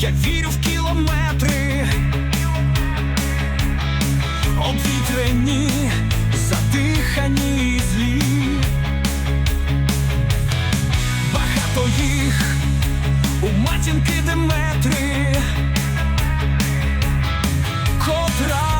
Я вірю в кілометри, обвітрені, задихані і злі. Багато їх у матінки Деметри, котра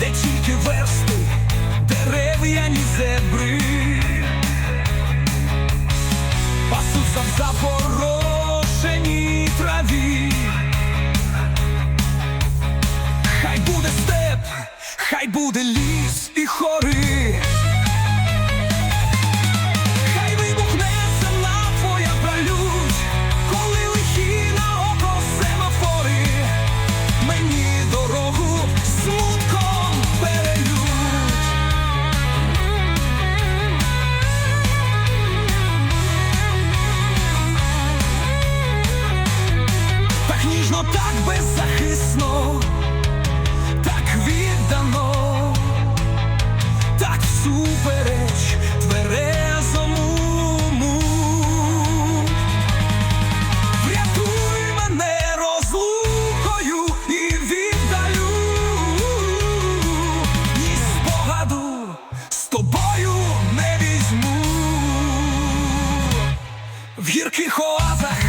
де тільки версти, дерев'яні зебри. Пасуться в запорошеній траві. Хай буде степ, хай буде ліс і хори. в гірких оазах.